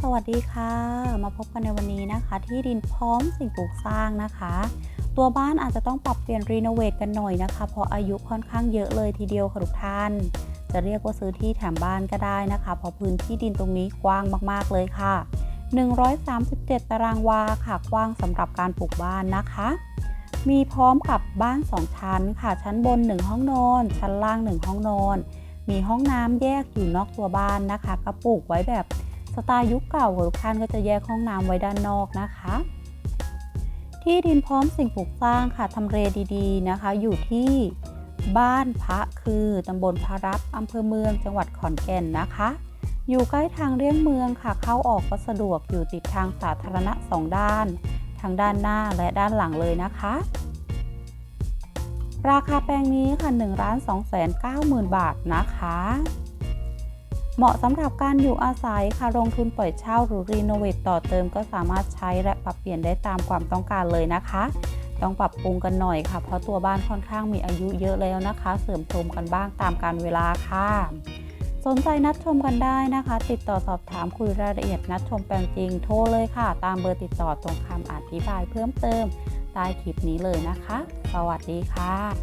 สวัสดีค่ะ มาพบกันในวันนี้นะคะ ที่ดินพร้อมสิ่งปลูกสร้างนะคะ ตัวบ้านอาจจะต้องปรับเปลี่ยนรีโนเวทกันหน่อยนะคะ เพราะอายุค่อนข้างเยอะเลยทีเดียวค่ะทุกท่าน จะเรียกว่าซื้อที่แถมบ้านก็ได้นะคะ เพราะพื้นที่ดินตรงนี้กว้างมากๆเลยค่ะ 137 ตารางวาค่ะกว้างสำหรับการปลูกบ้านนะคะ มีพร้อมกับบ้าน 2 ชั้นค่ะ ชั้นบน 1 ห้องนอน ชั้นล่าง 1 ห้องนอน มีห้องน้ำแยกอยู่นอกตัวบ้านนะคะก็ปลูกไว้แบบ สไตล์ยุคเก่าค่ะทุกท่านก็จะแยกห้องน้ำไว้ด้านนอกนะคะ ที่ดินพร้อมสิ่งปลูกสร้างค่ะทำเลดีๆนะคะ อยู่ที่บ้านพระคือตำบลพระรับอำเภอเมืองจังหวัดขอนแก่นนะคะ อยู่ใกล้ทางเลี่ยงเมืองค่ะ เข้าออกก็สะดวกอยู่ติดทางสาธารณะสองด้านทางด้านหน้าและด้านหลังเลยนะคะ ราคาแปลงนี้ค่ะ1 2 9 0 0 0 0 บาทนะคะ เหมาะสำหรับการอยู่อาศัยค่ะลงทุนปล่อยเช่าหรือรีโนเวทต่อเติมก็สามารถใช้และปรับเปลี่ยนได้ตามความต้องการเลยนะคะ ต้องปรับปรุงกันหน่อยค่ะ เพราะตัวบ้านค่อนข้างมีอายุเยอะแล้วนะคะ เสริมโทรมกันบ้างตามการเวลาค่ะ สนใจนัดชมกันได้นะคะ ติดต่อสอบถามคุยรายละเอียดนัดชมแปลงจริงโทรเลยค่ะ ตามเบอร์ติดต่อตรงคำอธิบายเพิ่มเติมใต้คลิปนี้เลยนะคะ สวัสดีค่ะ